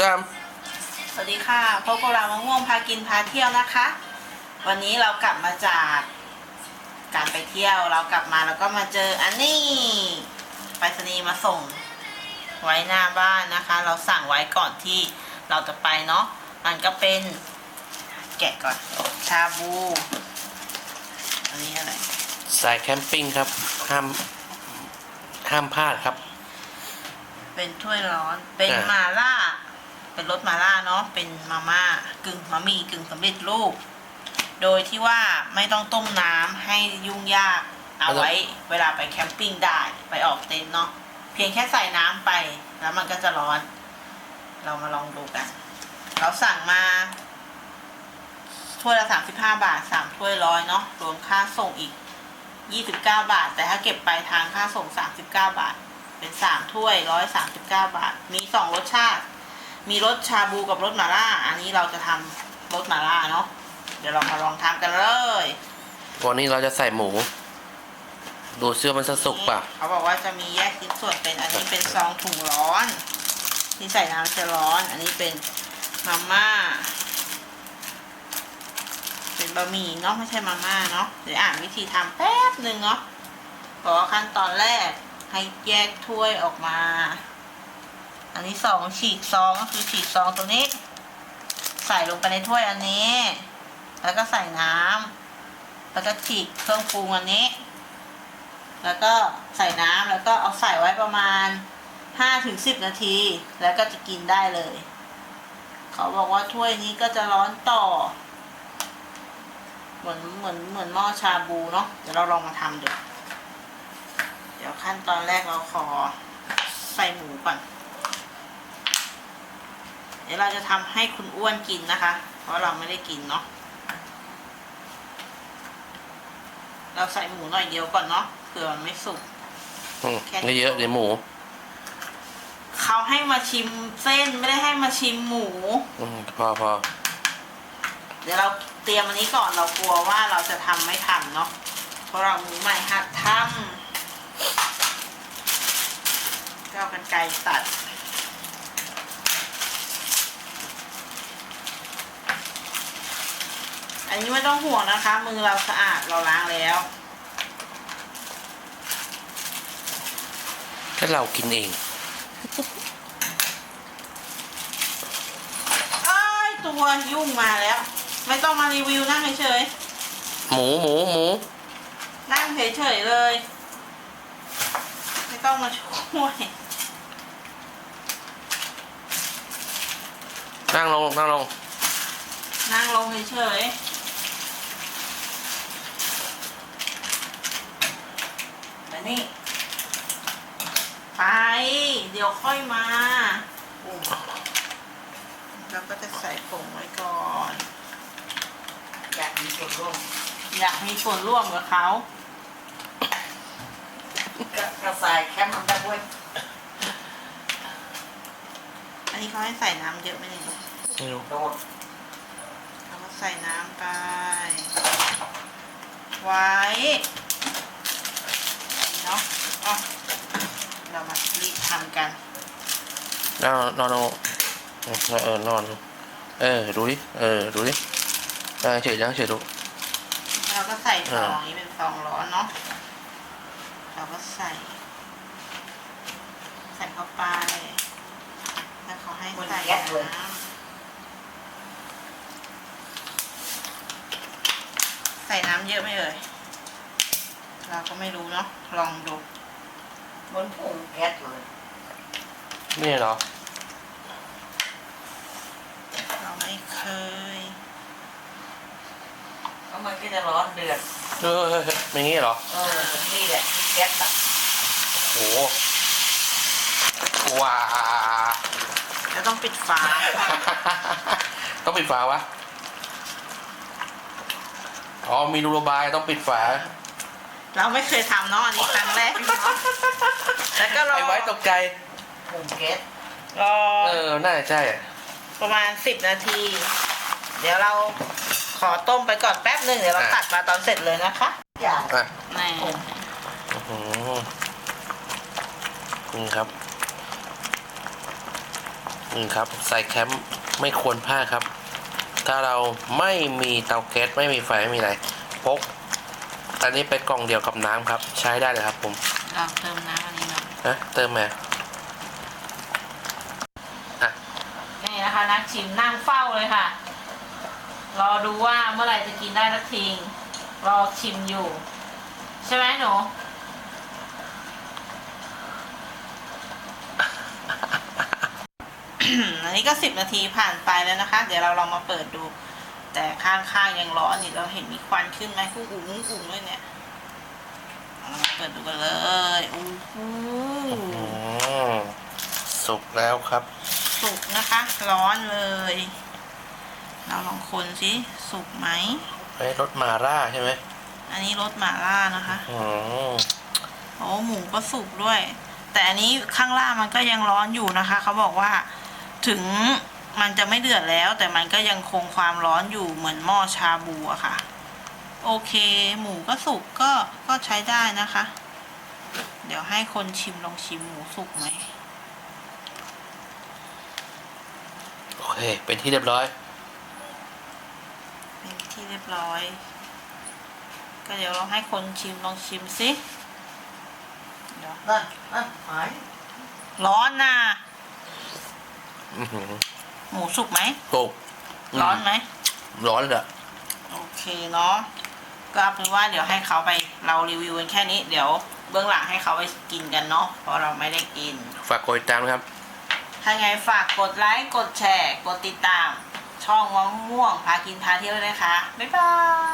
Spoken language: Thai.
สามสวัสดีค่ะพบกับเรามะม่วงพากินพาเที่ยวนะคะ วันนี้เรากลับมาจากการไปเที่ยวเรากลับมาแล้วก็มาเจออันนี้ไปรษณีย์มาส่งไว้หน้าบ้านนะคะ เราสั่งไว้ก่อนที่เราจะไปเนาะมันก็เป็นแกะก่อนชาบูอันนี้อะไรสายแคมปิ้งครับห้ามห้ามพลาดครับ เป็นถ้วยร้อนเป็นอ่า มาล่า เป็นรสมาล่าเนาะเป็นมาม่ากึ่งมะหมี่กึ่งสำเร็จรูป โดยที่ว่าไม่ต้องต้มน้ำให้ยุ่งยากเอาไว้เวลาไปแคมปิ้งได้ไปออกเต็นท์เนาะเพียงแค่ใส่น้ำไปแล้วมันก็จะร้อน เรามาลองดูกัน เราสั่งมาถ้วยละสามสิบห้าบาทสามถ้วยร้อยเนาะรวมค่าส่งอีกยี่สิบเก้าบาท แต่ถ้าเก็บไปทางค่าส่งสามสิบเก้าบาท เป็นสามถ้วยร้อยสามสิบเก้าบาท มีสองรสชาติ มีรสชาบูกับรสหม่าล่า อันนี้เราจะทำรสหม่าล่าเนาะ เดี๋ยวเรามาลองทำกันเลยวันนี้เราจะใส่หมู ดูเสื้อมันจะสุกป่ะ เขาบอกว่าจะมีแยกชิ้นส่วนเป็นอันนี้เป็นซองถุงร้อน ที่ใส่น้ำจะร้อน อันนี้เป็นมาม่า เป็นบะหมี่เนาะไม่ใช่มาม่าเนาะ เดี๋ยวอ่านวิธีทำแป๊บหนึ่งเนาะบอกว่าขั้นตอนแรกให้แยกถ้วยออกมา อันนี้สองฉีกซองก็คือฉีกซองตรงนี้ ใส่ลงไปในถ้วยอันนี้ แล้วก็ใส่น้ำแล้วก็ฉีกเครื่องปรุงอันนี้ แล้วก็ใส่น้ำแล้วก็เอาใส่ไว้ประมาณห้าถึงสิบนาที แล้วก็จะกินได้เลย เขาบอกว่าถ้วยนี้ก็จะร้อนต่อ เหมือนเหมือนเหมือนหม้อชาบูเนาะเดี๋ยวเราลองมาทำดูเดี๋ยวขั้นตอนแรกเราขอใส่หมูก่อน เดี๋ยวเราจะทำให้คุณอ้วนกินนะคะ เพราะเราไม่ได้กินเนาะเราใส่หมูหน่อยเดียวก่อนเนาะเผื่อมันไม่สุก อืมแค่นี้ไม่เยอะเดี๋ยวหมู เขาให้มาชิมเส้นไม่ได้ให้มาชิมหมู อืมพอพอเดี๋ยวเราเตรียมอันนี้ก่อนเรากลัวว่าเราจะทำไม่ทันเนาะเพราะเรามือใหม่หัดทำก็เอากันไกรตัด อันนี้ไม่ต้องห่วงนะคะ มือเราสะอาดเราล้างแล้วแค่เรากินเอง เอ้ยตัวยุ่งมาแล้ว ไม่ต้องมารีวิวนั่งเฉยหมูหมูหมูๆนั่งเฉยๆเลย ไม่ต้องมาช่วยนั่งลงนั่งลงนั่งลงเฉยๆแต่ นี่ ไป เดี๋ยวค่อยมาเราก็จะใส่ผงไว้ก่อน อยากมีส่วนร่วมอยากมีส่วนร่วมกับเขาก็กระสายแคมป์มันได้ด้วยอันนี้เขาให้ใส่น้ำเยอะไหมเนี่ยไม่รู้โดดแล้วก็ใส่น้ำไป ไว้ เนาะอะเรามารีบทำกันนอนนอนลงเออเออนอน เออดูดิเออดูดิเออเฉยยังเฉยดูเราก็ใส่ซองอ่านี้เป็นซองร้อนเนาะเราก็ใส่ ใส่เข้าไปแล้วเขาให้ใส่น้ำใส่น้ำเยอะไหมเอ่ย เราก็ไม่รู้เนาะลองดูบนพุงแก๊สเลยนี่เหรอ เราไม่เคยแล้วมันก็จะร้อนเดือดเออเฮ้ยเฮ้ยอย่างงี้เหรอ เออ นี่แหละที่แก๊สอะโอ้โหว้าแล้วต้องปิดฝา ต้องปิดฝาวะ อ๋อ มีรูระบายต้องปิดฝา เราไม่เคยทำเนาะอันนี้ครั้งแรกเนาะแล้วก็รอไอ้ไว้ตกใจพุงแก๊สรอเออ น่าจะใช่ประมาณสิบนาที เดี๋ยวเราขอต้มไปก่อนแป๊บหนึ่งเดี๋ยวเราอะตัดมาตอนเสร็จเลยนะคะอย่างอะนี่อื้อหือนี่ครับอืมครับ ใส่แคมป์ไม่ควรพลาดครับ ถ้าเราไม่มีเตาแก๊สไม่มีไฟไม่มีอะไร พก อันนี้เป็นกล่องเดียวกับน้ำครับ ใช้ได้เลยครับผมเราเติมน้ำอันนี้หน่อยนะเติมมาอะนี่นะคะนักชิมนั่งเฝ้าเลยค่ะ รอดูว่าเมื่อไหร่จะกินได้สักทีรอชิมอยู่ ใช่ไหมหนูอันนี้ก็สิบนาทีผ่านไปแล้วนะคะ เดี๋ยวเราลองมาเปิดดู แต่ข้างๆยังร้อนนี่เราเห็นมีควันขึ้นไหมกุ้งอุ๋งอุ๋งเลยเนี่ยเอามาเปิดดูกันเลยอู้หูอืมสุกแล้วครับ สุกนะคะ ร้อนเลย เราลองคนสิสุกไหมไอ้รสมาร่าใช่ไหมอันนี้รสหม่าล่านะคะอืมโอ้หมูก็สุกด้วย แต่อันนี้ข้างล่างมันก็ยังร้อนอยู่นะคะ เขาบอกว่าถึง มันจะไม่เดือดแล้ว แต่มันก็ยังคงความร้อนอยู่เหมือนหม้อชาบูอะค่ะ โอเค หมูก็สุกก็ก็ใช้ได้นะคะ เดี๋ยวให้คนชิมลองชิมหมูสุกไหมโอเค เป็นที่เรียบร้อย เป็นที่เรียบร้อย ก็เดี๋ยวลองให้คนชิมลองชิมสิเดี๋ยวนั่นนั่นหายร้อนนะ อื้อหือ หมูสุกไหมสุกมร้อนไหมร้อนเลยอะโอเคเนาะก็เอาเป็นว่าเดี๋ยวให้เขาไปเรารีวิวกันแค่นี้ เดี๋ยวเบื้องหลังให้เขาไปกินกันเนาะเพราะเราไม่ได้กิน ฝากกดติดตามนะครับ ถ้าไงฝากกดไลค์กดแชร์ กดติดตาม ช่องมะม่วงพากินพาเที่ยวด้วยนะคะ บ๊ายบาย